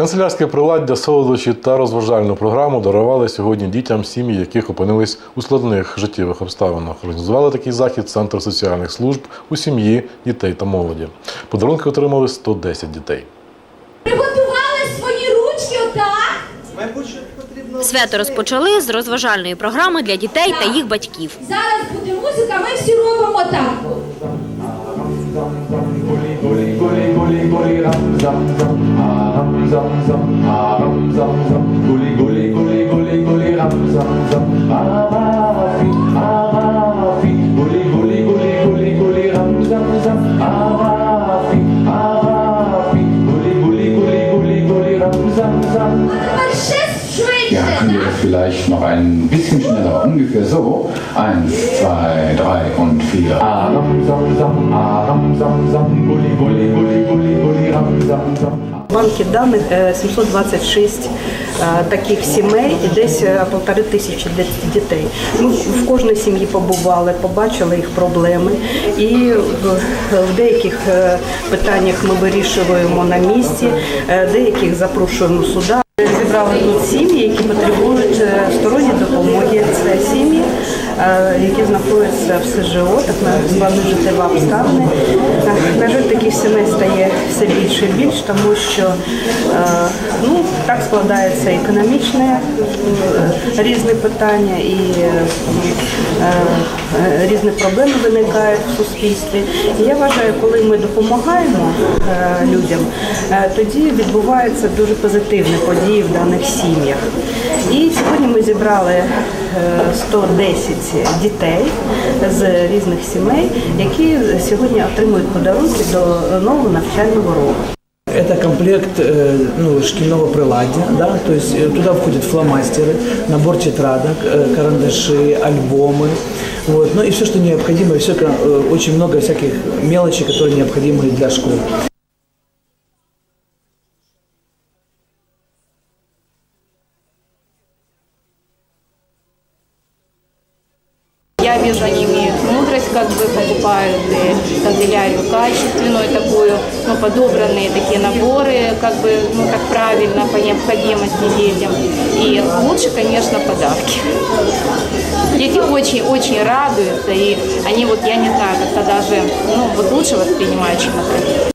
Канцелярське приладдя, солодощі та розважальну програму дарували сьогодні дітям сім'ї, яких опинились у складних життєвих обставинах. Організували такий захід Центр соціальних служб у сім'ї, дітей та молоді. Подарунки отримали 110 дітей. Приготували свої ручки отак. Свято розпочали з розважальної програми для дітей та їх батьків. Зараз буде музика, ми всі робимо так. sam sam, haram sam sam, gulli gulli gulli gulli gulli ram sam sam, arafi, arafi, gulli gulli gulli gulli gulli ram sam sam, arafi, arafi, gulli gulli gulli gulli gulli ram sam sam. Ja, können wir vielleicht noch ein bisschen schneller, ungefähr so. Eins, zwei, drei und vier. Aram, sam, sam, aram, sam, sam, gulli, В даних е, 726 е, таких сімей і десь е, полтори тисячі дітей. Ми в кожній сім'ї побували, побачили їх проблеми, і в, деяких е, питаннях ми вирішуємо на місці, е, деяких запрошуємо сюди. Зібрали тут сім'ї, які потребують які знаходяться в СЖО, так звані життєва обставини. Е, На жаль, таких сімей стає все більше і більше, тому що е, ну, так складається економічне е, різні питання і е, е, різні проблеми виникають в суспільстві. І я вважаю, коли ми допомагаємо е, людям, е, тоді відбуваються дуже позитивні події в даних сім'ях. І сьогодні ми зібрали е, 110 дітей з різних сімей, які сьогодні отримують подарунки до нового навчального року. Это комплект э, ну, шкільного приладдя, да? то есть э, туда входят фломастеры, набор тетрадок, э, карандаши, альбомы, вот, ну и все, что необходимо, и все, э, очень много всяких мелочей, которые необходимы для школы. Я вижу, они имеют мудрость, как бы покупают и канцелярию качественную такую, ну, подобранные такие наборы, как бы, ну, так правильно, по необходимости детям. И лучше, конечно, подарки. Дети очень-очень радуются, и они вот, я не знаю, как-то даже, ну, вот лучше воспринимают, чем например.